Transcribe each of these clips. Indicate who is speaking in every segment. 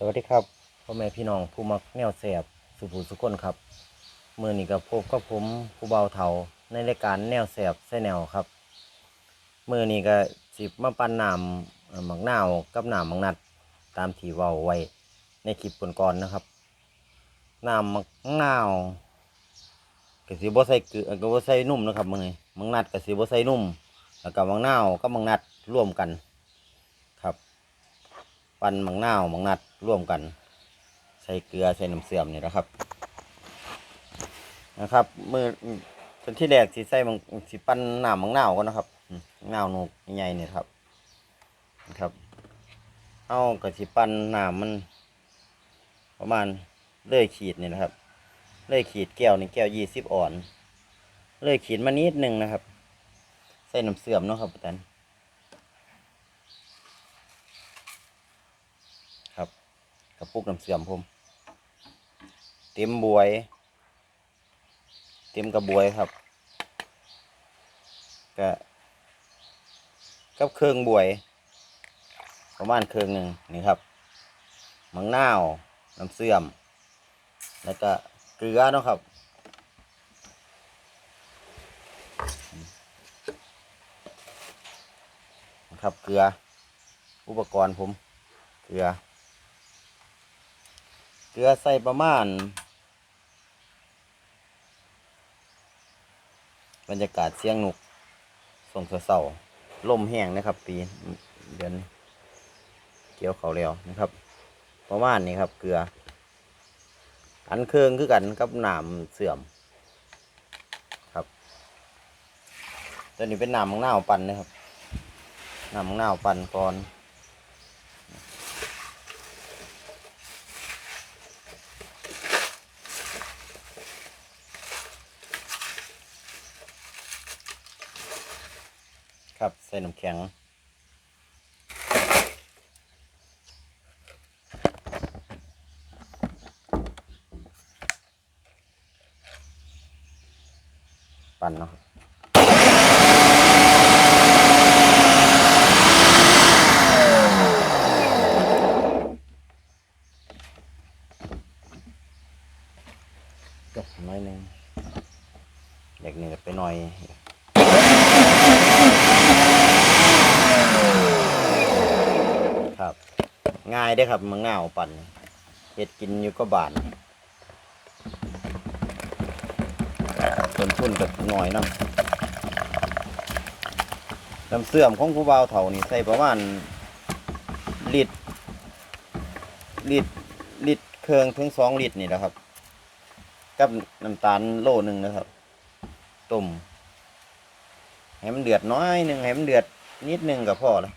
Speaker 1: สวัสดีครับพ่อแม่พี่น้องผู้มักแนวแสบสุภูสุคนครับมือนี้กับพบกับผมผู้เบาเถาในรายการแนวแสบใส่แนวครับมือนี้ก็สิบมาปั่นน้ำหมักนาวกับน้ำหมักนัด ตามที่เว้าไว้ในคลิปก่อนๆนะครับน้ำหมักนาวก็สิบ่ใส่เกลือก็บ่ใส่นุ่มนะครับมื้อนี้หมักนัดก็สิบ่ใส่นุ่มแล้วก็หมักนาวกับหมักนัดร่วมกัน ครับ ปั่นหมังนาวหมังนัด ร่วมกัน ใส่เกลือใส่น้ำเสื่อมนี่นะครับ นะครับมือเป็นที่แรกสิใส่หมังสิปั่นหน้ำหมังนาวก่อนะครับหนาวนูใหญ่ๆนี่ครับนะครับ เอากระสิปั่นหน้ำมัน ประมาณเลื่อยขีดนี่นะครับเลื่อยขีดแก้วนี่แก้วยี่สิบอ่อนเลื่อยขีดมานิดหนึงนะครับ ใส่น้ำเสื่อมเนาะครับอาจารย์ ครับ กระปุกน้ำเสื่อมผม เต็มบวย เต็มกระบวยครับก็กับเครื่องบวย ประมาณเครื่องหนึ่งนี่ครับมังนาวน้ำเสื่อม แล้วก็เกลือเนาะครับครับเกลือ อุปกรณ์ผม เกลือ ลือใส่ประมาณ บรรยากาศเสียงหนุก ส่งเสาๆลมแห้งนะครับ ปีเดือนเกี่ยวเขาแล้วนะครับ ประมาณนี้ครับ เกลือ อันเครื่องคือกันกับหนามเสื่อม ครับตัวนี้เป็นหนามมังนาวปั่นนะครับหนามมังนาวปั่นก่อน ครับใส่น้ำแข็งปั่นเนาะก็น้อยหนึงเด็กหนึ่งก็ไปหน่อย ครับ ง่ายได้ครับมังนาวปั่นเห็ดกินอยู่ก็บานต้นทุนกับหน่อยนาะน้ำเสื่อมของผู้บ่าวเถานี่ใส่ประมาณลิตรลิตรลิตรเครื่องถึงสองลิตรนี่แหละครับ กับน้ำตาลโลหนึ่งนะครับต้มให้มันเดือดน้อยหนึ่งให้มันเดือดนิดหนึงก็พอเลย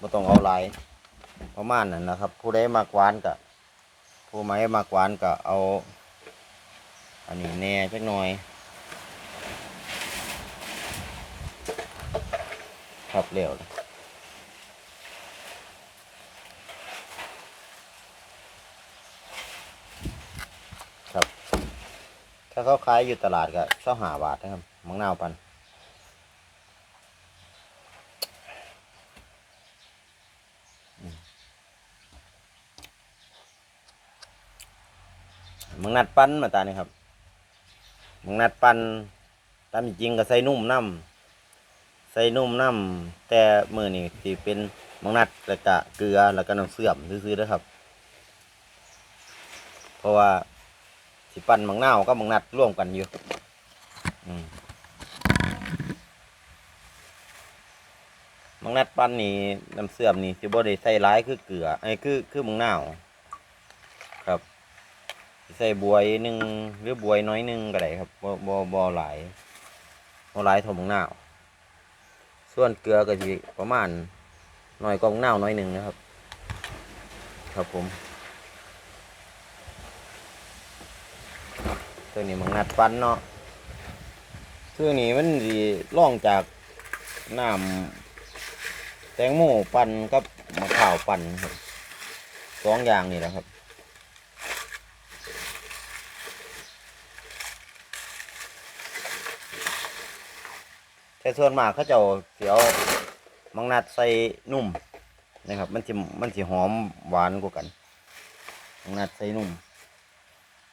Speaker 1: บ่ต้องเอาหลาย ประมาณนั้นนะครับ ผู้ใดมากหวานก็ผู้ไม่มากหวานก็เอา อันนี้แน่จักหน่อยครับเร็วเลยครับถ้าเขาขายอยู่ตลาดก็เช้าหาบาทนะครับมังนาวปัน มึงนัดปั้นมาตานี่ครับมึงนัดปั้นตามจริงก็ใส่นุ่มน้ำใส่นุ่มน้ำแต่มือนี่ที่เป็นมึงนัดแล้วก็เกลือแล้วก็น้ำเสื่อมซื้อๆนะครับ เพราะว่าสิปั้นมังนาวก็มังนัดร่วมกันอยู่มังนัดปั้นนี่น้ำเสื่อมนี่สิบ่ได้ใส่ร้ายคือเกลือไอ้คือคือมังนาว ใส่บวยหนึ่งหรือบวยน้อยหนึ่งก็ได้ครับบ่บ่บ่หลายบ่หลายเทอมงนาส่วนเกลือก็สิประมาณหน่อยกว่ามังนาน้อยหนึ่งนะครับ ครับผมตัวนี้มังนัดฟันเนาะเครื่อนี้มันสิล่องจากน้ำแตงโมปั่นกับมะพร้าวปั่นครับสองอย่างนี่แหละครับ แต่ส่วนมากเขาเจะเสียวมังนัดใส่นุ่มนะครับ มันสิมันสิหอมหวานกว่ากันมังนัดใส่นุ่ม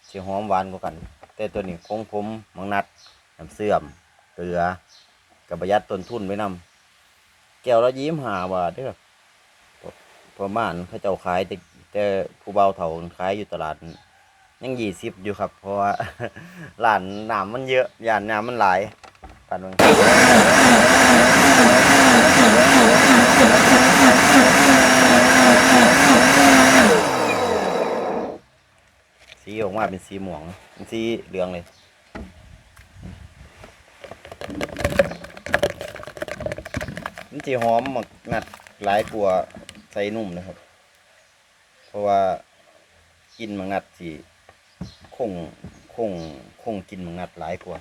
Speaker 1: สิหอมหวานกว่ากัน แต่ตัวนี้ของผมมังนัดน้ำเสื่อมเกลือกับประหยัดต้นทุนไว้นำแก้วละยิ้มหาบาทเด้อประมาณเขาเจ้าขายแต่แต่ผู้เบาเถาขายอยู่ตลาดยังยี่สิบอยู่ครับ เพราะว่าร้านน้ำมันเยอะยานน้ำมันหลาย ปันมันสีออกมาเป็นสีหม่วงเป็นสีเหลืองเลยมันจีหอมหมักงัดหลายกว่าใส่นุ่มนะครับ เพราะว่ากินหมักงัดสีคงคงคงกินหมักงัดหลายกว่า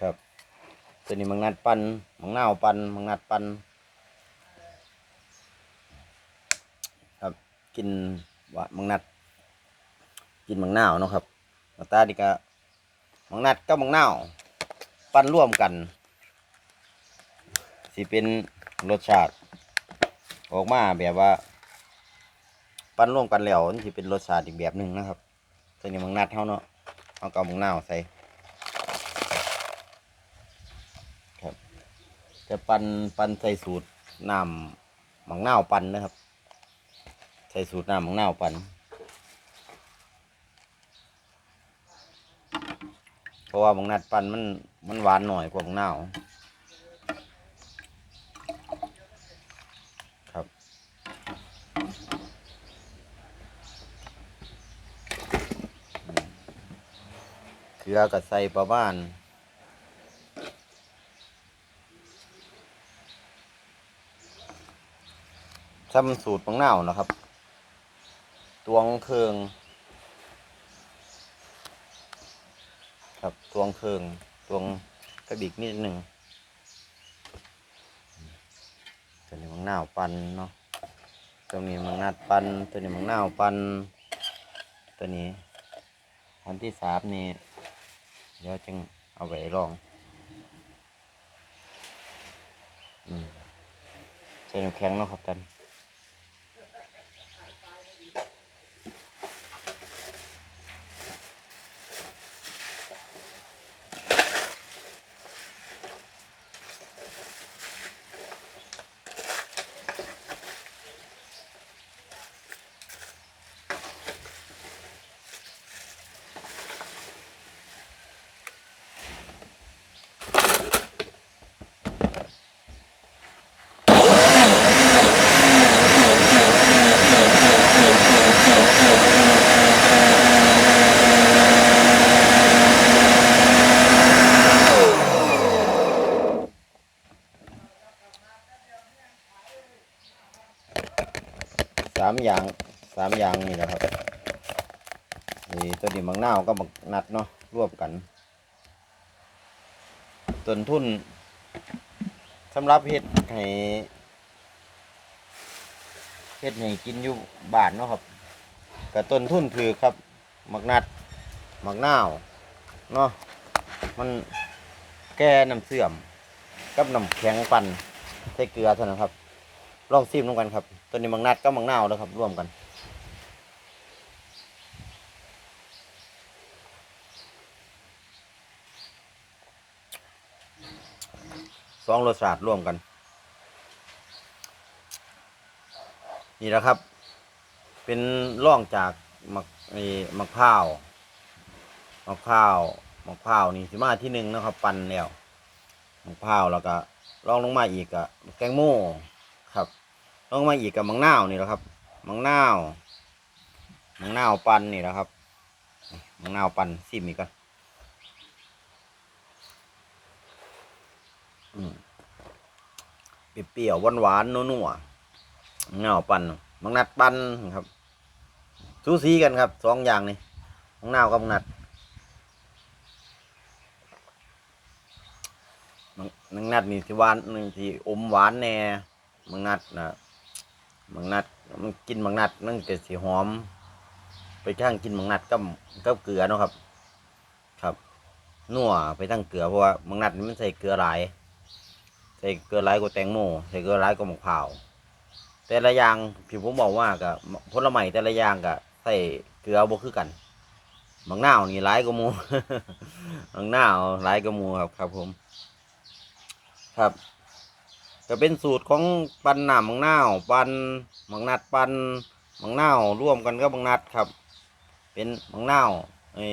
Speaker 1: ครับตัวนี้หมักงัดปันหมักนาวปันหมักงัดปันครับกินหวานมังนัด กินมังนาวเนาะครับหน้าตาดีก็มังนัดกับมังนาวปั้นร่วมกันสิเป็นรสชาติ ออกมาแบบว่า ปั้นร่วมกันแล้วมันสิเป็นรสชาติอีกแบบหนึ่งนะครับตัวนี้มังนัดเท่าเนาะเอากับมังนาวใส่ครับ จะปันปันใส่สูตรน้ำหมังเน่าปันนะครับ ใส่สูตรน้ำของเน่าปันเพราะว่าบางนัดปันมันมันหวานหน่อยกว่าบางเน่าครับอืมเกลือก็ใส่ประมาณ ซ้ำสูตรบางนาวนะครับ ตวงเคือง ครับตวงเคืองตวงกระบิกนิดหนึ่งตัวนี้มังนาวปันเนาะตัวนี้มังนัดปัน ตัวนี้มังนาวปัน ตัวนี้อันที่สามนี่เดี๋ยวจึงเอาไว้ลองอืมใส่น้ำแข็งเนาะครับท่านามอย่างสามอย่างนี่นะครับนี่ตัวนี้มังนาวก็มักนัดเนาะรวบกันต้นทุนสำหรับเฮ็ดให้เฮ็ดให้กินอยู่บ้านเนาะครับก็ต้นทุนถือครับมักนัดมักนาวเนาะมันแก้น้ำเสื่อมกับน้ำแข็งปั่นใส่เกลือเท่านั้นครับ ลองซิมลงกันครับตัวนี้มังนัดก็มังนาวแล้วครับร่วมกันสองรสชาติร่วมกัน นี่แหละครับ เป็นร่องจากมักไอ้มักพร้าวมักพร้าวมักพร้าวนี่สิมาที่หนึ่งนะครับ ปั่นแล้วมักพร้าวแล้วก็ลองลงมาอีกอะแกงโม่ ลงมาอีกกับมังนาวนี่แหละครับมังนาวมังนาวปันนี่แหละครับมังนาวปันซิมอีกกันอืมเปรี้ยวหวานๆนัวๆมังาปันมังนัดปันครับสูสีกันครับสองอย่างนี่มังนาวกับมังนัดบางนัดนี่สิหวานหนึ่งที่อมหวานแน่บางนัดนะ บางนัด มันกินบางนัดมันก็สิหอม ไปทางกินบางนัดกับกับเกลือเนาะครับ ครับนัวไปทางเกลือเพราะว่าบางนัดนี่มันใส่เกลือหลาย ใส่เกลือหลายกว่าแตงโมใส่เกลือหลายกว่ามะพร้าวแต่ละอย่างพี่ผมบอกว่ากับผลไม้แต่ละอย่างก็ใส่เกลือบ่คือกันบางหนานี่หลายกว่าหมูบางหน้าหลายกว่าหมูครับครับผม ครับ ก็เป็นสูตรของปันหนามบางนาวปันบางนัดปันบางนาวร่วมกันกับบางนัดครับ เป็นบางนาวไอ้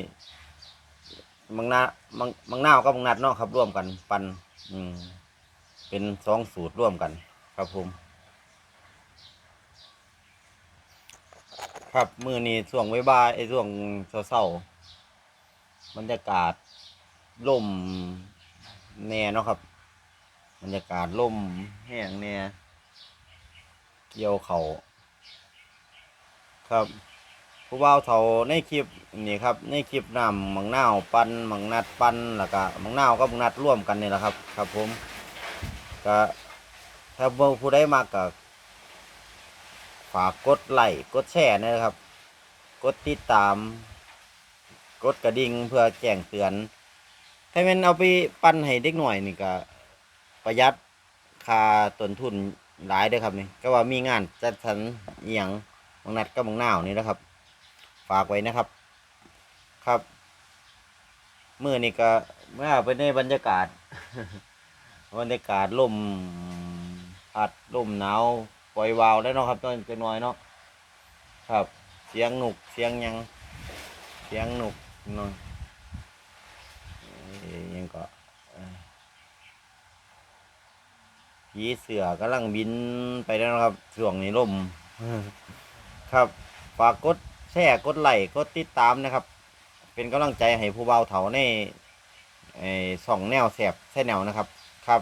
Speaker 1: บางนาบางบางนาวกับบางนัดเนาะครับ ร่วมกันปันอืมเป็นสองสูตรร่วมกัน ครับผมครับมือนี้ช่วงบ่ายไอ้ช่วงเศร้าๆบรรยากาศล่มแน่เนาะครับ บรรยากาศล่มแห้งแน่เกี่ยวเขาครับ ผู้บ่าวเฒ่าในคลิปนี่ครับในคลิปนำมังนาวปันมังนัดปันแล้วก็มังนาวกับมังนัดร่วมกันนี่แหละครับ ครับผมก็ถ้าเบิ่งผู้ใดมากก็ฝากกดไลค์กดแชร์นะครับ กดติดตาม กดกระดิ่งเพื่อแจ้งเตือน ถ้าแมันเอาไปปั้นให้เด็กหน่อยนี่ก็ ประหยัดค่าต้นทุนหลายเด้อครับนี่ก็ว่ามีงานจัดสรรอหย่างบางนัดกับบางหน้าวนี่นะครับ ฝากไว้นะครับ ครับเมื่อนี่ก็เมื่อไปในบรรยากาศ บรรยากาศลมพัดลมหนาวปล่อยวาวได้วเนาะครับตอนจะน้อยเนาะครับ เสียงหนุกเสียงยังเสียงหนุกหน่อยเอ้ยยังก็เอ้ย ผีเสือกำลังบินไปแล้วนะครับช่วงนี้ลมครับฝากกดแชร์กดไลค์กดติดตามนะครับ เป็นกำลังใจให้ผู้เบาวเถาในไอ้สองแนวแสบแค่แนวนะครับ ครับ